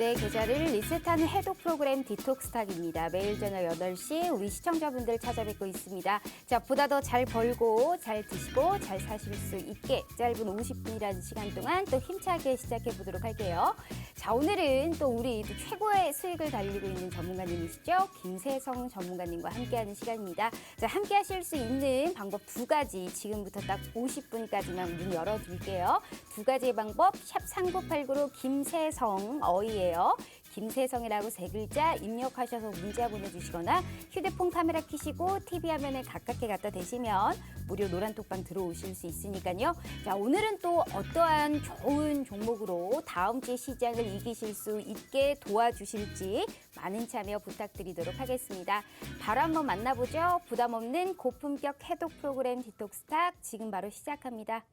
내 계좌를 리셋하는 해독 프로그램 디톡스탁입니다. 매일 저녁 8시 우리 시청자분들 찾아뵙고 있습니다. 자, 보다 더 잘 벌고 잘 드시고 잘 사실 수 있게 짧은 50분이라는 시간 동안 또 힘차게 시작해 보도록 할게요. 자, 오늘은 또 우리 또 최고의 수익을 달리고 있는 전문가님이시죠. 김세성 전문가님과 함께하는 시간입니다. 자, 함께 하실 수 있는 방법 두 가지 지금부터 딱 50분까지만 문 열어둘게요. 두 가지의 방법 샵 3989로 김세성 어이 예요. 김세성이라고 세 글자 입력하셔서 문자 보내주시거나 휴대폰 카메라 켜시고 TV 화면에 가깝게 갖다 대시면 무료 노란톡방 들어오실 수 있으니까요. 자 오늘은 또 어떠한 좋은 종목으로 다음 주에 시장을 이기실 수 있게 도와주실지 많은 참여 부탁드리도록 하겠습니다. 바로 한번 만나보죠. 부담 없는 고품격 해독 프로그램 디톡스탁 지금 바로 시작합니다.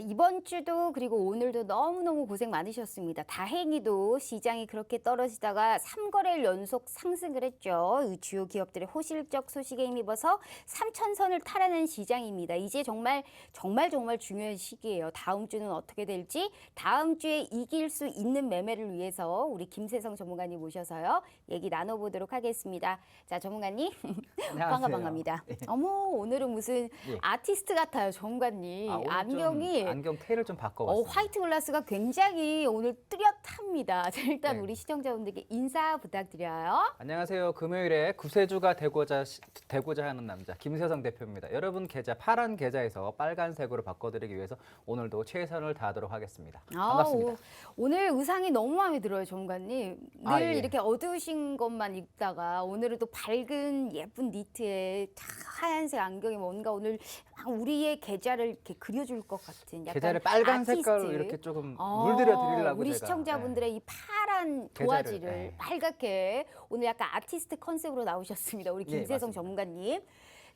이번 주도 그리고 오늘도 너무너무 고생 많으셨습니다. 다행히도 시장이 그렇게 떨어지다가 3거래일 연속 상승을 했죠. 이 주요 기업들의 호실적 소식에 힘입어서 3천선을 탈환한 시장입니다. 이제 정말 정말 정말 중요한 시기예요. 다음 주는 어떻게 될지 다음 주에 이길 수 있는 매매를 위해서 우리 김세성 전문가님 모셔서요. 얘기 나눠보도록 하겠습니다. 자, 전문가님. 반가 반갑니다. 어머, 오늘은 무슨 예. 아티스트 같아요, 전문가님. 아, 안경이 안경 테일을 좀 어, 바꿔봤어요. 화이트 글라스가 굉장히 오늘 뚜렷합니다. 자, 일단 네. 우리 시청자분들께 인사 부탁드려요. 안녕하세요. 금요일에 구세주가 되고자 시- 되고자 하는 남자 김세성 대표입니다. 여러분 계좌 파란 계좌에서 빨간색으로 바꿔드리기 위해서 오늘도 최선을 다하도록 하겠습니다. 반갑습니다. 아우, 오늘 의상이 너무 마음에 들어요, 전문가님. 늘 아, 예. 이렇게 어두우신 것만 입다가 오늘은 또 밝은 예쁜 니트에 탁 하얀색 안경이 뭔가 오늘 막 우리의 계좌를 이렇게 그려줄 것 같은 약간 계좌를 빨간 아티스트. 색깔로 이렇게 조금 어, 물들여 드리려고 우리 제가, 시청자분들의 이 파란 계좌를, 도화지를 네. 빨갛게 오늘 약간 아티스트 컨셉으로 나오셨습니다. 우리 예, 김세성 맞습니다. 전문가님.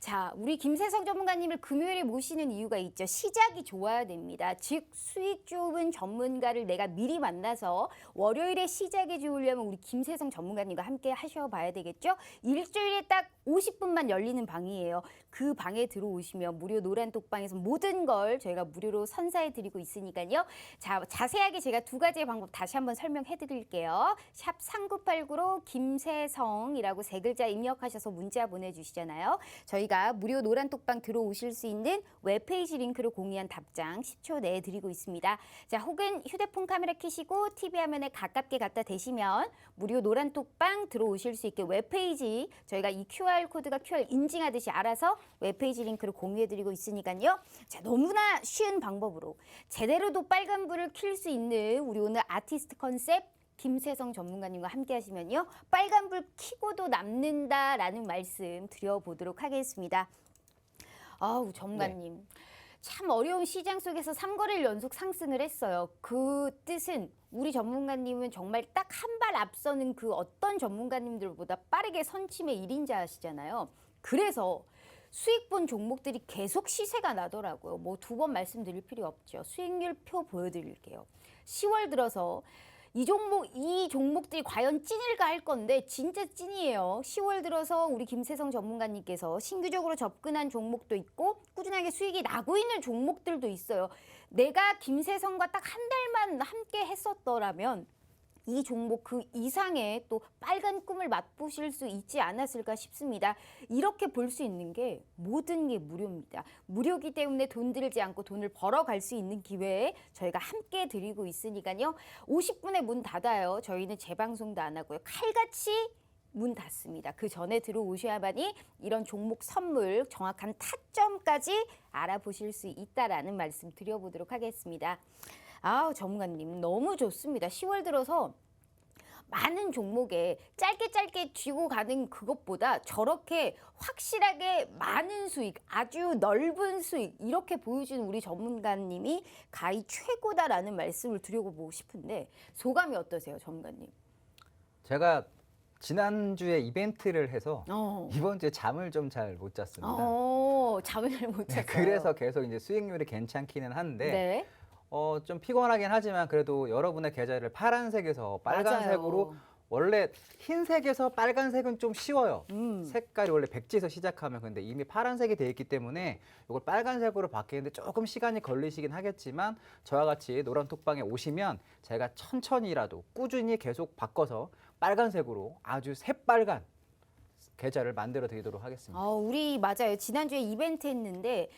자, 우리 김세성 전문가님을 금요일에 모시는 이유가 있죠. 시작이 좋아야 됩니다. 즉 수익 좋은 전문가를 내가 미리 만나서 월요일에 시작이 좋으려면 우리 김세성 전문가님과 함께 하셔봐야 되겠죠. 일주일에 딱 50분만 열리는 방이에요. 그 방에 들어오시면 무료 노란 독방에서 모든 걸 저희가 무료로 선사해 드리고 있으니까요. 자, 자세하게 제가 두 가지의 방법 다시 한번 설명해 드릴게요. 샵 3989로 김세성이라고 세 글자 입력하셔서 문자 보내 주시잖아요. 저희가 무료 노란 독방 들어오실 수 있는 웹페이지 링크로 공유한 답장 10초 내에 드리고 있습니다. 자, 혹은 휴대폰 카메라 켜시고 TV 화면에 가깝게 갖다 대시면 무료 노란 독방 들어오실 수 있게 웹페이지 저희가 이 QR 코드가 QR 인증하듯이 알아서 웹페이지 링크로 공유해 드리고 있으니까요. 자, 너무나 쉬운 방법으로 제대로도 빨간불을 킬 수 있는 우리 오늘 아티스트 컨셉 김세성 전문가님과 함께 하시면요. 빨간불 켜고도 남는다라는 말씀 드려보도록 하겠습니다. 아우, 전문가님. 참 어려운 시장 속에서 3거래일 연속 상승을 했어요. 그 뜻은 우리 전문가님은 정말 딱 한 발 앞서는 그 어떤 전문가님들보다 빠르게 선침의 일인자하시잖아요 그래서 수익 본 종목들이 계속 시세가 나더라고요. 뭐 두 번 말씀드릴 필요 없죠. 수익률 표 보여드릴게요. 10월 들어서 이 종목 이 종목들이 과연 찐일까 할 건데 진짜 찐이에요. 10월 들어서 우리 김세성 전문가님께서 신규적으로 접근한 종목도 있고 꾸준하게 수익이 나고 있는 종목들도 있어요. 내가 김세성과 딱 한 달만 함께 했었더라면 이 종목 그 이상의 또 빨간 꿈을 맛보실 수 있지 않았을까 싶습니다. 이렇게 볼 수 있는 게 모든 게 무료입니다. 무료기 때문에 돈 들지 않고 돈을 벌어 갈 수 있는 기회에 저희가 함께 드리고 있으니까요. 50분에 문 닫아요. 저희는 재방송도 안 하고요. 칼같이 문 닫습니다. 그 전에 들어오셔야만이 이런 종목 선물 정확한 타점까지 알아보실 수 있다라는 말씀 드려보도록 하겠습니다. 아우 전문가님 너무 좋습니다. 10월 들어서 많은 종목에 짧게 짧게 쥐고 가는 그것보다 저렇게 확실하게 많은 수익, 아주 넓은 수익 이렇게 보여주는 우리 전문가님이 가히 최고다라는 말씀을 드려보고 싶은데 소감이 어떠세요, 전문가님? 제가 지난주에 이벤트를 해서 어, 이번 주에 잠을 좀 잘 못 잤습니다. 어 잠을 잘못 네, 잤어요. 그래서 계속 이제 수익률이 괜찮기는 한데 네. 어, 좀 피곤하긴 하지만 그래도 여러분의 계좌를 파란색에서 빨간색으로 맞아요. 원래 흰색에서 빨간색은 좀 쉬워요. 음. 색깔이 원래 백지에서 시작하면 근데 이미 파란색이 돼 있기 때문에 이걸 빨간색으로 바뀌는데 조금 시간이 걸리시긴 하겠지만 저와 같이 노란 톡방에 오시면 제가 천천히라도 꾸준히 계속 바꿔서 빨간색으로 아주 새빨간 계좌를 만들어 드리도록 하겠습니다. 아, 우리 맞아요. 지난주에 이벤트 했는데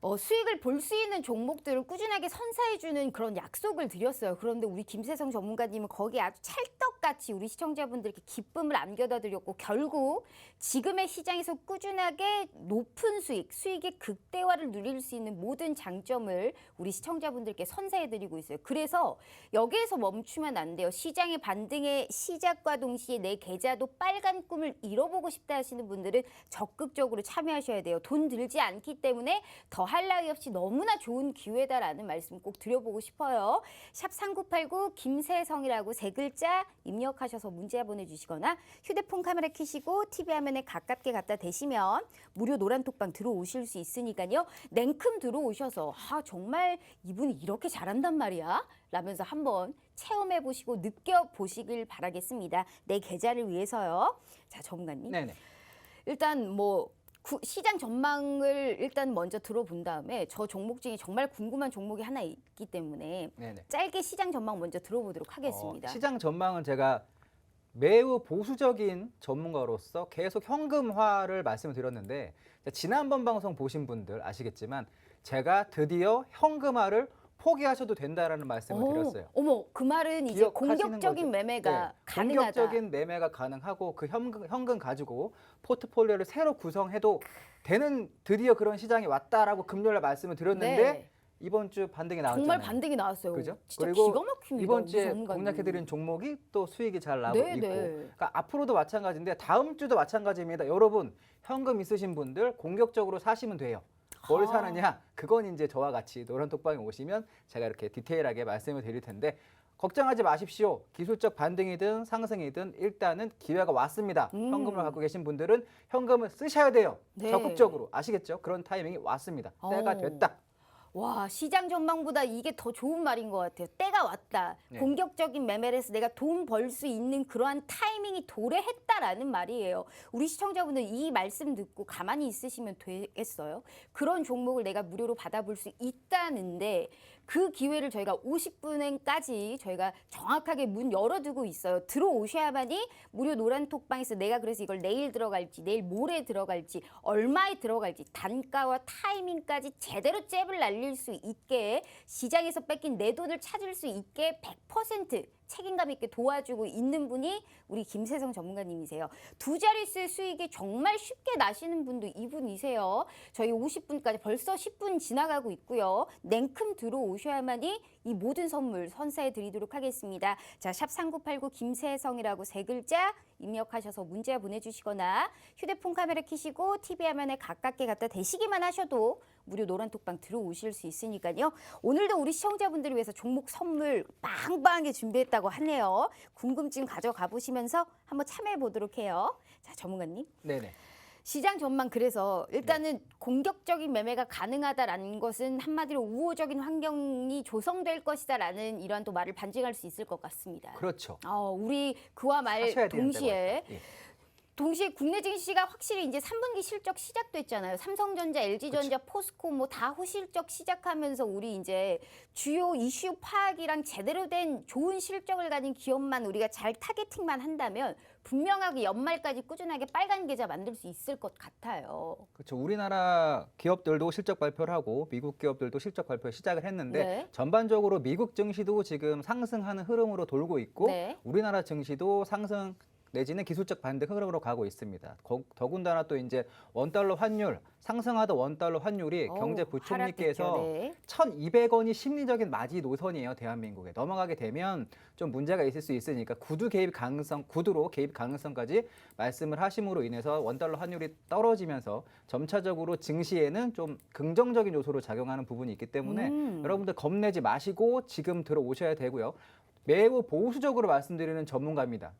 어, 수익을 볼 수 있는 종목들을 꾸준하게 선사해주는 그런 약속을 드렸어요. 그런데 우리 김세성 전문가님은 거기에 아주 찰떡같이 우리 시청자분들께 기쁨을 안겨다 드렸고 결국 지금의 시장에서 꾸준하게 높은 수익, 수익의 극대화를 누릴 수 있는 모든 장점을 우리 시청자분들께 선사해드리고 있어요. 그래서 여기에서 멈추면 안 돼요. 시장의 반등의 시작과 동시에 내 계좌도 빨간 꿈을 이뤄보고 싶다 하시는 분들은 적극적으로 참여하셔야 돼요. 돈 들지 않기 때문에 더할 나위 없이 너무나 좋은 기회다라는 말씀 꼭 드려보고 싶어요. 샵 3989 김세성이라고 세 글자 입력하셔서 문자 보내주시거나 휴대폰 카메라 켜시고 TV 화면에 가깝게 갖다 대시면 무료 노란 톡방 들어오실 수 있으니까요. 냉큼 들어오셔서 아 정말 이분이 이렇게 잘한단 말이야 라면서 한번 체험해 보시고 느껴 보시길 바라겠습니다. 내 계좌를 위해서요. 자 전문가님 네네. 일단 뭐 구- 시장 전망을 일단 먼저 들어본 다음에 저 종목 중에 정말 궁금한 종목이 하나 있기 때문에 네네. 짧게 시장 전망 먼저 들어보도록 하겠습니다. 어, 시장 전망은 제가 매우 보수적인 전문가로서 계속 현금화를 말씀을 드렸는데 지난번 방송 보신 분들 아시겠지만 제가 드디어 현금화를 포기하셔도 된다라는 말씀을 오, 드렸어요. 어머 그 말은 이제 공격적인 거죠? 매매가 네, 가능하다. 공격적인 매매가 가능하고 그 현금, 현금 가지고 포트폴리오를 새로 구성해도 되는 드디어 그런 시장이 왔다라고 금요일에 말씀을 드렸는데 네. 이번 주 반등이 나왔잖아요. 정말 반등이 나왔어요. 그죠? 진짜 그리고 기가 막힙니다. 이번 주에. 공략해드린 종목이 또 수익이 잘 나고 네, 있고 네. 그러니까 앞으로도 마찬가지인데 다음 주도 마찬가지입니다. 여러분 현금 있으신 분들 공격적으로 사시면 돼요. 뭘 아. 사느냐? 그건 이제 저와 같이 노란 톡방에 오시면 제가 이렇게 디테일하게 말씀을 드릴 텐데 걱정하지 마십시오. 기술적 반등이든 상승이든 일단은 기회가 왔습니다. 음. 현금을 갖고 계신 분들은 현금을 쓰셔야 돼요. 네. 적극적으로 아시겠죠? 그런 타이밍이 왔습니다. 때가 어. 됐다. 와 시장 전망보다 이게 더 좋은 말인 것 같아요. 때가 왔다. 네. 공격적인 매매를 해서 내가 돈 벌 수 있는 그러한 타이밍이 도래했다라는 말이에요. 우리 시청자분들 이 말씀 듣고 가만히 있으시면 되겠어요? 그런 종목을 내가 무료로 받아볼 수 있다는데 그 기회를 저희가 50분까지 저희가 정확하게 문 열어두고 있어요. 들어오셔야만이 무료 노란 톡방에서 내가 그래서 이걸 내일 들어갈지 내일 모레 들어갈지 얼마에 들어갈지 단가와 타이밍까지 제대로 잽을 날릴 수 있게 시장에서 뺏긴 내 돈을 찾을 수 있게 100% 책임감 있게 도와주고 있는 분이 우리 김세성 전문가님이세요. 두 자릿수 수익이 정말 쉽게 나시는 분도 이분이세요. 저희 50분까지 벌써 10분 지나가고 있고요. 냉큼 들어오셔야만이 이 모든 선물 선사해 드리도록 하겠습니다. 자, 샵 3989 김세성이라고 세 글자 입력하셔서 문자 보내주시거나 휴대폰 카메라 켜시고 TV 화면에 가깝게 갖다 대시기만 하셔도 무료 노란 톡방 들어오실 수 있으니까요. 오늘도 우리 시청자분들을 위해서 종목 선물 빵빵하게 준비했다고 하네요. 궁금증 가져가 보시면서 한번 참여해 보도록 해요. 자, 전문가님. 네네. 시장 전망 그래서 일단은 공격적인 매매가 가능하다라는 것은 한마디로 우호적인 환경이 조성될 것이다라는 이러한 또 말을 반증할 수 있을 것 같습니다. 그렇죠. 어, 우리 그와 말 사셔야 되는 동시에. 예. 동시에 국내 증시가 확실히 이제 3분기 실적 시작됐잖아요. 삼성전자, LG전자, 포스코 뭐 다 호실적 시작하면서 우리 이제 주요 이슈 파악이랑 제대로 된 좋은 실적을 가진 기업만 우리가 잘 타겟팅만 한다면 분명하게 연말까지 꾸준하게 빨간 계좌 만들 수 있을 것 같아요. 그렇죠. 우리나라 기업들도 실적 발표를 하고 미국 기업들도 실적 발표 시작을 했는데 네. 전반적으로 미국 증시도 지금 상승하는 흐름으로 돌고 있고 네. 우리나라 증시도 상승 내지는 기술적 반등 흐름으로 가고 있습니다. 거- 더군다나 또 이제 원달러 환율 상승하던 원달러 환율이 어우, 경제 부총리께서. 네. 1,200원이 심리적인 마지 노선이에요. 대한민국에 넘어가게 되면 좀 문제가 있을 수 있으니까 구두 개입 가능성, 구두로 개입 가능성까지 말씀을 하심으로 인해서 원달러 환율이 떨어지면서 점차적으로 증시에는 좀 긍정적인 요소로 작용하는 부분이 있기 때문에 음. 여러분들 겁내지 마시고 지금 들어오셔야 되고요. 매우 보수적으로 말씀드리는 전문가입니다.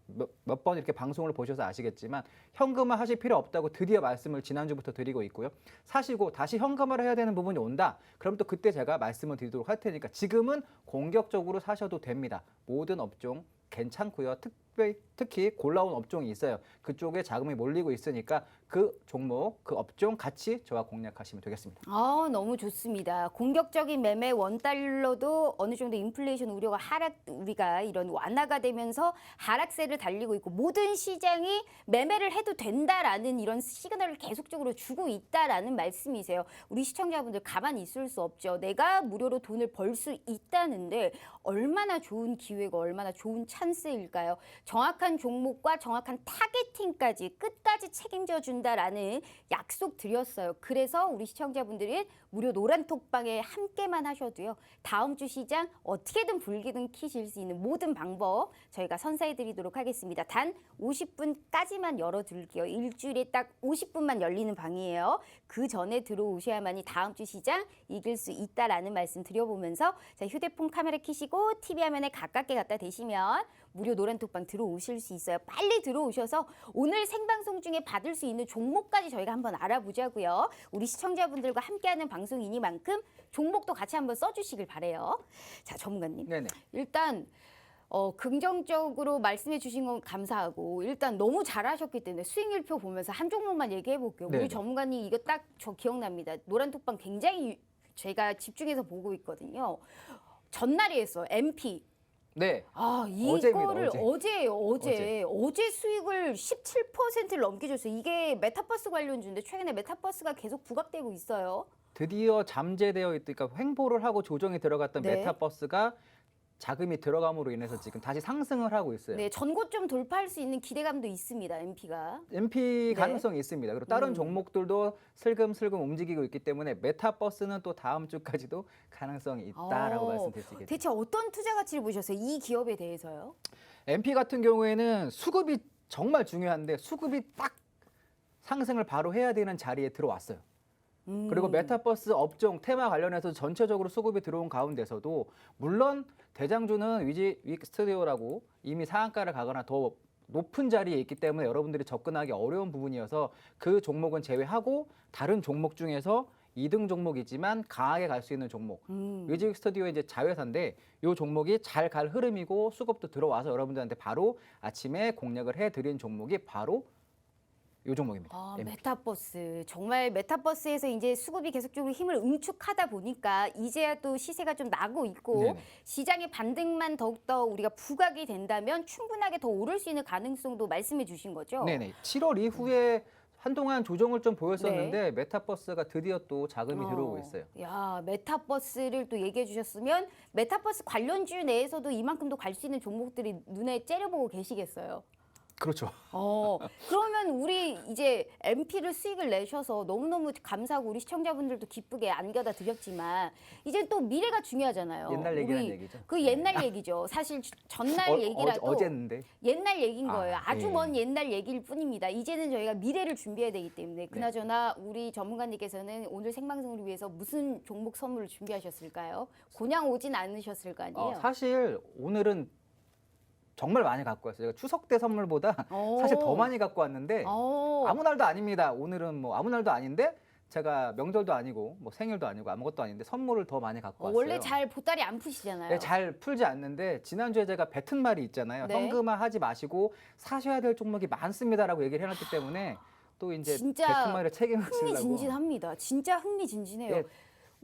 몇 번 이렇게 방송을 보셔서 아시겠지만 현금화 하실 필요 없다고 드디어 말씀을 지난주부터 드리고 있고요. 사시고 다시 현금화를 해야 되는 부분이 온다. 그럼 또 그때 제가 말씀을 드리도록 할 테니까 지금은 공격적으로 사셔도 됩니다. 모든 업종 괜찮고요. 특별히 특히 골라온 업종이 있어요. 그쪽에 자금이 몰리고 있으니까 그 종목, 그 업종 같이 저와 공략하시면 되겠습니다. 아, 너무 좋습니다. 공격적인 매매 원달러도 어느 정도 인플레이션 우려가 하락 우리가 이런 완화가 되면서 하락세를 달리고 있고 모든 시장이 매매를 해도 된다라는 이런 시그널을 계속적으로 주고 있다라는 말씀이세요. 우리 시청자분들 가만히 있을 수 없죠. 내가 무료로 돈을 벌 수 있다는데 얼마나 좋은 기회고 얼마나 좋은 찬스일까요? 정확한 종목과 정확한 타겟팅까지 끝까지 책임져 준다라는 약속 드렸어요. 그래서 우리 시청자분들이 무료 노란 톡방에 함께만 하셔도요. 다음 주 시장 어떻게든 불기든 키실 수 있는 모든 방법 저희가 선사해 드리도록 하겠습니다. 단 50분까지만 열어둘게요. 일주일에 딱 50분만 열리는 방이에요. 그 전에 들어오셔야만이 다음 주 시장 이길 수 있다라는 말씀 드려보면서 자, 휴대폰 카메라 켜시고 TV 화면에 가깝게 갖다 대시면 무료 노란 톡방 들어오실 수 있어요. 빨리 들어오셔서 오늘 생방송 중에 받을 수 있는 종목까지 저희가 한번 알아보자고요. 우리 시청자분들과 함께하는 방송 이니만큼 종목도 같이 한번 써주시길 바래요. 자, 전문가님. 네네. 일단 어, 긍정적으로 말씀해 주신 건 감사하고 일단 너무 잘하셨기 때문에 수익률표 보면서 한 종목만 얘기해 볼게요. 우리 네네. 전문가님 이거 딱 저 기억납니다. 노란 톡방 굉장히 유- 제가 집중해서 보고 있거든요. 전날에 했어. MP. 네. 아, 이거를 어제. 어제예요. 어제. 어제 수익을 17%를 넘겨줬어요. 이게 메타버스 관련주인데 최근에 메타버스가 계속 부각되고 있어요. 드디어 잠재되어 있으니까 횡보를 하고 조정이 들어갔던 네. 메타버스가 자금이 들어감으로 인해서 지금 다시 상승을 하고 있어요. 네, 전고점 돌파할 수 있는 기대감도 있습니다. MP가. MP 네. 가능성이 있습니다. 그리고 다른 음. 종목들도 슬금슬금 움직이고 있기 때문에 메타버스는 또 다음 주까지도 가능성이 있다라고 어, 말씀드릴 수 있겠습니다. 대체 어떤 투자 가치를 보셨어요? 이 기업에 대해서요? MP 같은 경우에는 수급이 정말 중요한데 수급이 딱 상승을 바로 해야 되는 자리에 들어왔어요. 음. 그리고 메타버스 업종 테마 관련해서 전체적으로 수급이 들어온 가운데서도 물론 대장주는 위지 윅 스튜디오라고 이미 상한가를 가거나 더 높은 자리에 있기 때문에 여러분들이 접근하기 어려운 부분이어서 그 종목은 제외하고 다른 종목 중에서 2등 종목이지만 강하게 갈 수 있는 종목 음. 위즈 스튜디오의 이제 자회사인데 이 종목이 잘 갈 흐름이고 수급도 들어와서 여러분들한테 바로 아침에 공략을 해드린 종목이 바로 이 종목입니다. 아, MP. 메타버스. 정말 메타버스에서 이제 수급이 계속적으로 힘을 응축하다 보니까 이제야 또 시세가 좀 나고 있고 네네. 시장의 반등만 더욱더 우리가 부각이 된다면 충분하게 더 오를 수 있는 가능성도 말씀해 주신 거죠? 네네. 7월 이후에 한동안 조정을 좀 보였었는데 메타버스가 드디어 또 자금이 네. 어. 들어오고 있어요. 야, 메타버스를 또 얘기해 주셨으면 메타버스 관련주 내에서도 이만큼도 갈 수 있는 종목들이 눈에 째려보고 계시겠어요. 그렇죠. 어, 그러면 우리 이제 MP를 수익을 내셔서 너무너무 감사하고 우리 시청자분들도 기쁘게 안겨다 드렸지만 이제 또 미래가 중요하잖아요. 옛날 얘기란 우리 얘기죠. 그 옛날 얘기죠. 사실 전날 어, 얘기라도 어, 어제인데. 옛날 얘기인 아, 거예요. 아주 예. 먼 옛날 얘기일 뿐입니다. 이제는 저희가 미래를 준비해야 되기 네. 때문에 그나저나 우리 전문가님께서는 오늘 생방송을 위해서 무슨 종목 선물을 준비하셨을까요? 그냥 오진 않으셨을 거 아니에요? 어, 사실 오늘은 정말 많이 갖고 왔어요. 제가 추석 때 선물보다 오. 사실 더 많이 갖고 왔는데 어. 아무 날도 아닙니다. 오늘은 뭐 아무 날도 아닌데 제가 명절도 아니고 뭐 생일도 아니고 아무것도 아닌데 선물을 더 많이 갖고 어, 왔어요. 원래 잘 보따리 안 푸시잖아요. 네, 잘 풀지 않는데 지난주에 제가 뱉은 말이 있잖아요. 네. 현금화 하지 마시고 사셔야 될 종목이 많습니다라고 얘기를 해놨기 때문에 또 이제 진짜 뱉은 말을 책임을 지려고 흥미진진합니다. 진짜 흥미진진해요.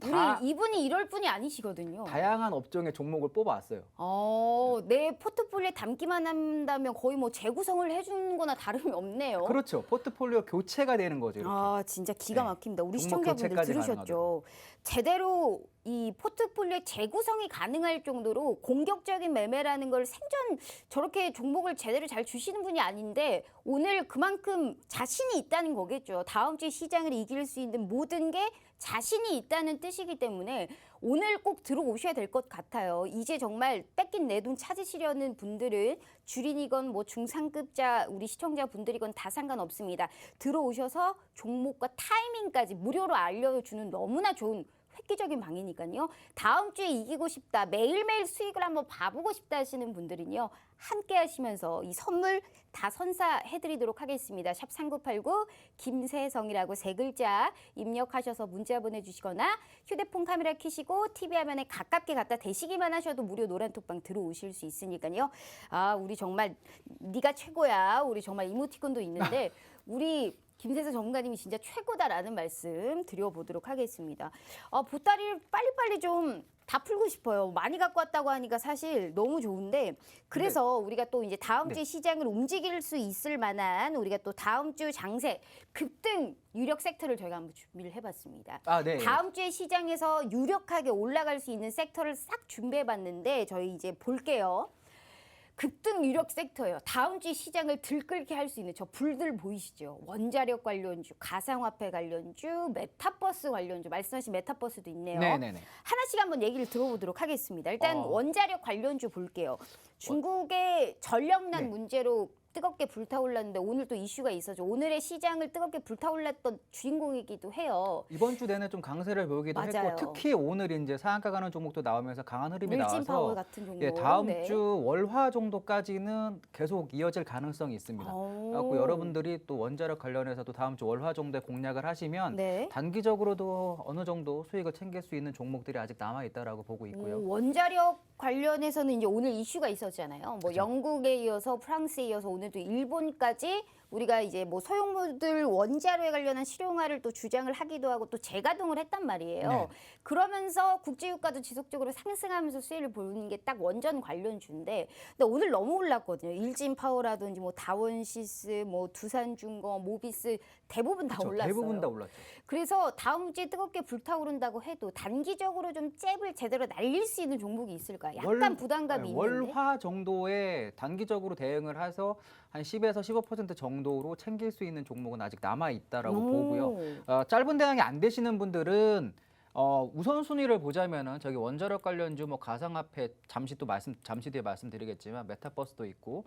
예, 우리 다 이분이 이럴 분이 아니시거든요. 다양한 업종의 종목을 뽑아왔어요. 어, 내 포트폴리오에 담기만 한다면 거의 뭐 재구성을 해주는 거나 다름이 없네요. 그렇죠. 포트폴리오 교체가 되는 거죠. 이렇게. 아, 진짜 기가 네. 막힙니다. 우리 종목 시청자분들 교체까지 들으셨죠? 제대로 이 포트폴리오 재구성이 가능할 정도로 공격적인 매매라는 걸 생전 저렇게 종목을 제대로 잘 주시는 분이 아닌데 오늘 그만큼 자신이 있다는 거겠죠. 다음 주에 시장을 이길 수 있는 모든 게 자신이 있다는 뜻이기 때문에 오늘 꼭 들어오셔야 될 것 같아요. 이제 정말 뺏긴 내 돈 찾으시려는 분들은 주린이건 뭐 중상급자 우리 시청자분들이건 다 상관없습니다. 들어오셔서 종목과 타이밍까지 무료로 알려주는 너무나 좋은 획기적인 방이니까요. 다음 주에 이기고 싶다, 매일매일 수익을 한번 봐보고 싶다 하시는 분들은요. 함께 하시면서 이 선물 다 선사해 드리도록 하겠습니다. 샵 3989 김세성이라고 세 글자 입력하셔서 문자 보내 주시거나 휴대폰 카메라 켜시고 TV 화면에 가깝게 갖다 대시기만 하셔도 무료 노란톡방 들어오실 수 있으니까요. 아 우리 정말 네가 최고야. 우리 정말 이모티콘도 있는데 우리 김세서 전문가님이 진짜 최고다라는 말씀 드려보도록 하겠습니다. 아, 보따리를 빨리빨리 좀 다 풀고 싶어요. 많이 갖고 왔다고 하니까 사실 너무 좋은데 그래서 우리가 또 이제 다음 네. 주에 시장을 움직일 수 있을 만한 우리가 또 다음 주 장세 급등 유력 섹터를 저희가 한번 준비를 해봤습니다. 아, 네. 다음 주에 시장에서 유력하게 올라갈 수 있는 섹터를 싹 준비해봤는데 저희 이제 볼게요. 급등 유력 섹터예요. 다음 주 시장을 들끓게 할 수 있는 저 불들 보이시죠? 원자력 관련주, 가상화폐 관련주, 메타버스 관련주 말씀하신 메타버스도 있네요. 네, 네, 네. 하나씩 한번 얘기를 들어보도록 하겠습니다. 일단 어. 원자력 관련주 볼게요. 중국의 전력난 네. 문제로 뜨겁게 불타올랐는데 오늘 또 이슈가 있었죠. 오늘의 시장을 뜨겁게 불타올랐던 주인공이기도 해요. 이번 주 내내 좀 강세를 보이기도 맞아요. 했고 특히 오늘 이제 상한가 가는 종목도 나오면서 강한 흐름이 나와서 같은 종목. 예, 다음 네. 주 월화 정도까지는 계속 이어질 가능성이 있습니다. 오. 그래갖고 여러분들이 또 원자력 관련해서도 다음 주 월화 정도에 공략을 하시면 네. 단기적으로도 어느 정도 수익을 챙길 수 있는 종목들이 아직 남아 있다라고 보고 있고요. 오, 원자력 관련해서는 이제 오늘 이슈가 있었잖아요. 뭐 그죠. 영국에 이어서 프랑스에 이어서 오늘 도 일본까지 우리가 이제 뭐 소형물들 원자로에 관련한 실용화를 또 주장을 하기도 하고 또 재가동을 했단 말이에요. 네. 그러면서 국제유가도 지속적으로 상승하면서 수혜를 보는 게 딱 원전 관련주인데 근데 오늘 너무 올랐거든요. 일진 파워라든지 뭐 다원시스, 뭐 두산중거, 모비스 대부분 다 그쵸, 올랐어요. 대부분 다 올랐죠. 그래서 다음 주에 뜨겁게 불타오른다고 해도 단기적으로 좀 잽을 제대로 날릴 수 있는 종목이 있을까? 약간 월- 부담감이 네, 있는데. 월화 정도에 단기적으로 대응을 해서 한 10에서 15% 정도 로 챙길 수 있는 종목은 아직 남아 있다라고 오. 보고요. 어, 짧은 대응이 안 되시는 분들은 어, 우선순위를 보자면은 저기 원자력 관련주 뭐 가상화폐 잠시 또 말씀 잠시 뒤에 말씀드리겠지만 메타버스도 있고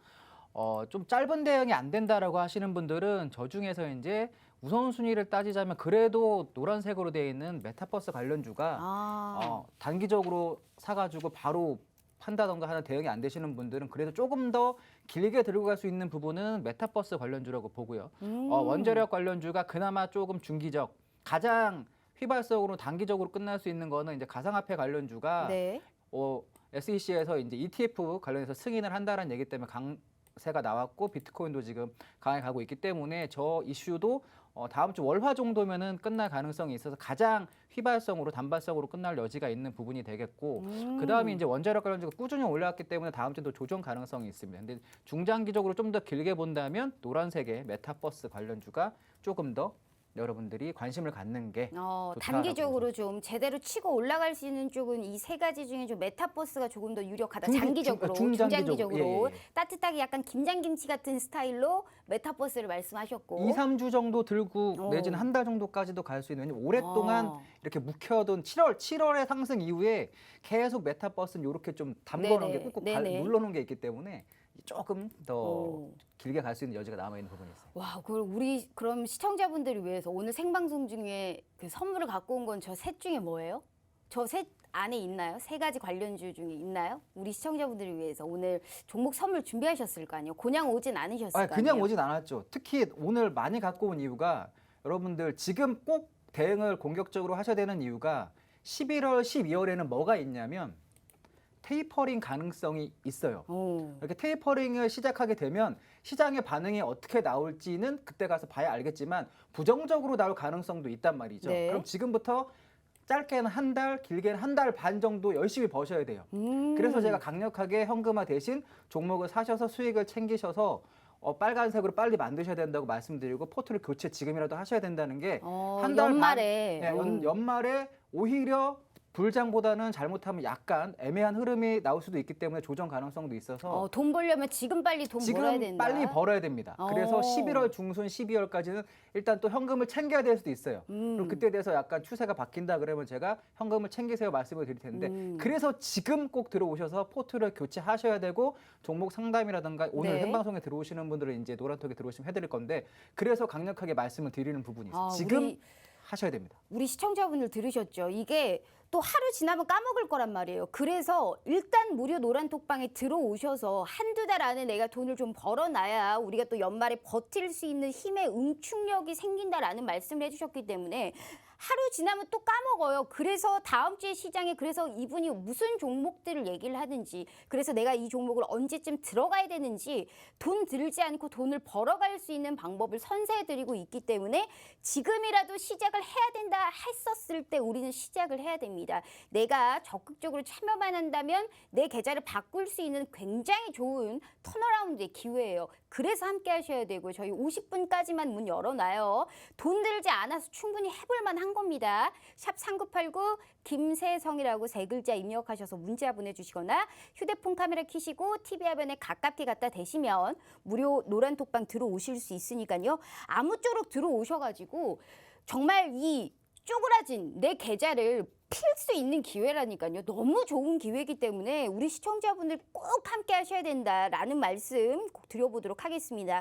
어, 좀 짧은 대응이 안 된다라고 하시는 분들은 저 중에서 이제 우선순위를 따지자면 그래도 노란색으로 되어 있는 메타버스 관련주가 아. 어, 단기적으로 사가지고 바로 판다던가 하는 대응이 안 되시는 분들은 그래도 조금 더 길게 들고 갈 수 있는 부분은 메타버스 관련주라고 보고요. 음. 어, 원자력 관련주가 그나마 조금 중기적 가장 휘발성으로 단기적으로 끝날 수 있는 거는 이제 가상화폐 관련주가 네. 어, SEC에서 이제 ETF 관련해서 승인을 한다는 얘기 때문에 강 세가 나왔고 비트코인도 지금 강하게 가고 있기 때문에 저 이슈도 어, 다음 주 월화 정도면은 끝날 가능성이 있어서 가장 휘발성으로 단발성으로 끝날 여지가 있는 부분이 되겠고 음. 그다음에 이제 원자력 관련주가 꾸준히 올라왔기 때문에 다음 주도 조정 가능성이 있습니다. 근데 중장기적으로 좀 더 길게 본다면 노란색의 메타버스 관련주가 조금 더 여러분들이 관심을 갖는 게 어, 단기적으로 좀 제대로 치고 올라갈 수 있는 쪽은 이 세 가지 중에 좀 메타버스가 조금 더 유력하다. 중기- 장기적으로, 중- 중장기적으로. 중장기적으로 예, 예, 예. 따뜻하게 약간 김장김치 같은 스타일로 메타버스를 말씀하셨고. 2, 3주 정도 들고 어. 내지는 한 달 정도까지도 갈 수 있는 오랫동안 어. 이렇게 묵혀둔 7월 7월의 상승 이후에 계속 메타버스는 이렇게 좀 담궈놓은 게 꾹꾹. 눌러놓은 게 있기 때문에 조금 더 오. 길게 갈 수 있는 여지가 남아 있는 부분이 있어요. 와, 그럼 우리 그럼 시청자분들을 위해서 오늘 생방송 중에 그 선물을 갖고 온 건 저 셋 중에 뭐예요? 저 셋 안에 있나요? 세 가지 관련주 중에 있나요? 우리 시청자분들을 위해서 오늘 종목 선물 준비하셨을 거 아니에요? 그냥 오진 않으셨을 아, 거 그냥 아니에요? 오진 않았죠. 특히 오늘 많이 갖고 온 이유가 여러분들 지금 꼭 대응을 공격적으로 하셔야 되는 이유가 11월, 12월에는 뭐가 있냐면 테이퍼링 가능성이 있어요. 오. 이렇게 테이퍼링을 시작하게 되면 시장의 반응이 어떻게 나올지는 그때 가서 봐야 알겠지만 부정적으로 나올 가능성도 있단 말이죠. 네. 그럼 지금부터 짧게는 한 달, 길게는 한 달 반 정도 열심히 버셔야 돼요. 음. 그래서 제가 강력하게 현금화 대신 종목을 사셔서 수익을 챙기셔서 어, 빨간색으로 빨리 만드셔야 된다고 말씀드리고 포트를 교체 지금이라도 하셔야 된다는 게 어, 한달 반- 연말에 네, 음. 연, 연말에 오히려 불장보다는 잘못하면 약간 애매한 흐름이 나올 수도 있기 때문에 조정 가능성도 있어서 어, 돈 벌려면 지금 빨리 돈 벌어야 지금 된다. 빨리 벌어야 됩니다. 그래서 어. 11월 중순 12월까지는 일단 또 현금을 챙겨야 될 수도 있어요. 음. 그럼 그때 돼서 약간 추세가 바뀐다 그러면 제가 현금을 챙기세요 말씀을 드릴 텐데 음. 그래서 지금 꼭 들어오셔서 포트를 교체하셔야 되고 종목 상담이라든가 오늘 네. 생방송에 들어오시는 분들은 이제 노란톡에 들어오시면 해드릴 건데 그래서 강력하게 말씀을 드리는 부분이 있어요. 아, 지금 우리- 하셔야 됩니다. 우리 시청자분들 들으셨죠? 이게 또 하루 지나면 까먹을 거란 말이에요. 그래서 일단 무료 노란 톡방에 들어오셔서 한두 달 안에 내가 돈을 좀 벌어놔야 우리가 또 연말에 버틸 수 있는 힘의 응축력이 생긴다라는 말씀을 해주셨기 때문에 하루 지나면 또 까먹어요. 그래서 다음 주에 시장에 그래서 이분이 무슨 종목들을 얘기를 하든지 그래서 내가 이 종목을 언제쯤 들어가야 되는지 돈 들지 않고 돈을 벌어갈 수 있는 방법을 선사해드리고 있기 때문에 지금이라도 시작을 해야 된다 했었을 때 우리는 시작을 해야 됩니다. 내가 적극적으로 참여만 한다면 내 계좌를 바꿀 수 있는 굉장히 좋은 턴어라운드의 기회예요. 그래서 함께 하셔야 되고 저희 50분까지만 문 열어놔요. 돈 들지 않아서 충분히 해볼 만한 겁니다. 샵 3989 김세성이라고 세 글자 입력하셔서 문자 보내주시거나 휴대폰 카메라 켜시고 TV 화면에 가깝게 갖다 대시면 무료 노란 톡방 들어오실 수 있으니까요. 아무쪼록 들어오셔가지고 정말 이 쪼그라진 내 계좌를 필 수 있는 기회라니까요. 너무 좋은 기회이기 때문에 우리 시청자분들 꼭 함께 하셔야 된다라는 말씀 꼭 드려보도록 하겠습니다.